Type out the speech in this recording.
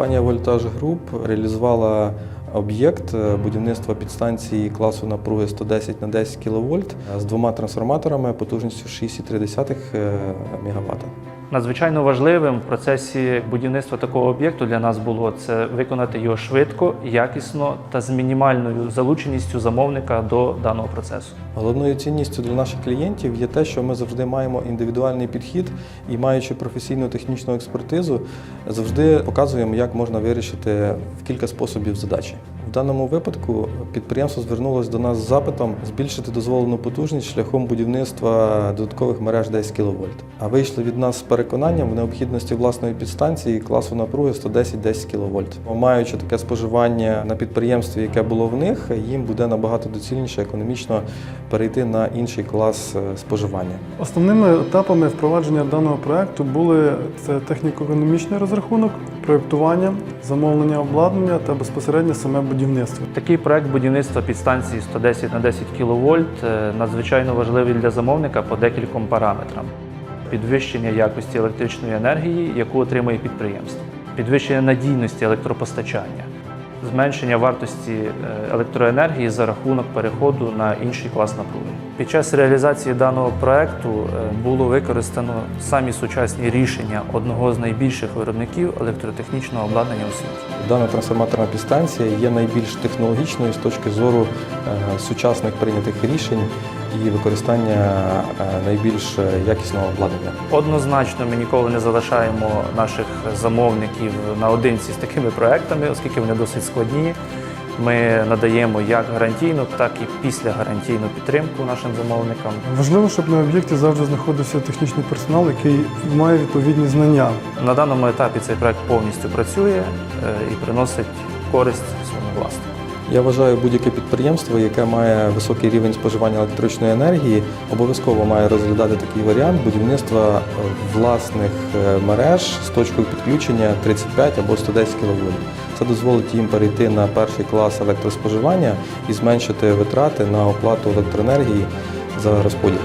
Компанія Voltage Group реалізувала об'єкт е, будівництва підстанції класу напруги 110 на 10 кВт з двома трансформаторами потужністю 6,3 МВт. Надзвичайно важливим в процесі будівництва такого об'єкту для нас було це виконати його швидко, якісно та з мінімальною залученістю замовника до даного процесу. Головною цінністю для наших клієнтів є те, що ми завжди маємо індивідуальний підхід і, маючи професійну технічну експертизу, завжди показуємо, як можна вирішити в кілька способів задачі. В даному випадку підприємство звернулося до нас з запитом збільшити дозволену потужність шляхом будівництва додаткових мереж 10 кВт. А вийшли від нас з переконанням в необхідності власної підстанції класу напруги 110-10 кВт. Маючи таке споживання на підприємстві, яке було в них, їм буде набагато доцільніше економічно перейти на інший клас е, споживання. Основними етапами впровадження даного проекту були це техніко-економічний розрахунок, проєктування, замовлення обладнання та безпосередньо саме будівництво. Такий проект будівництва підстанції 110 на 10 кВт е, надзвичайно важливий для замовника по декільком параметрам: підвищення якості електричної енергії, яку отримує підприємство, підвищення надійності електропостачання, зменшення вартості е, електроенергії за рахунок переходу на інший клас напруги. Під час реалізації даного проекту е, було використано самі сучасні рішення одного з найбільших виробників електротехнічного обладнання у світі. Дана трансформаторна підстанція є найбільш технологічною з точки зору е, сучасних прийнятих рішень і використання е, найбільш е, якісного обладнання. Однозначно, ми ніколи не залишаємо наших замовників наодинці з такими проектами, оскільки вони досить складні. Ми надаємо як гарантійну, так і післягарантійну підтримку нашим замовникам. Важливо, щоб на об'єкті завжди знаходився технічний персонал, який має відповідні знання. На даному етапі цей проект повністю працює е, і приносить користь своєму власнику. Я вважаю, будь-яке підприємство, яке має високий рівень споживання електричної енергії, обов'язково має розглядати такий варіант будівництва е, власних е, мереж з точкою підключення 35 або 110 кВт. Це дозволить їм перейти на перший клас електроспоживання і зменшити витрати на оплату електроенергії за розподіл.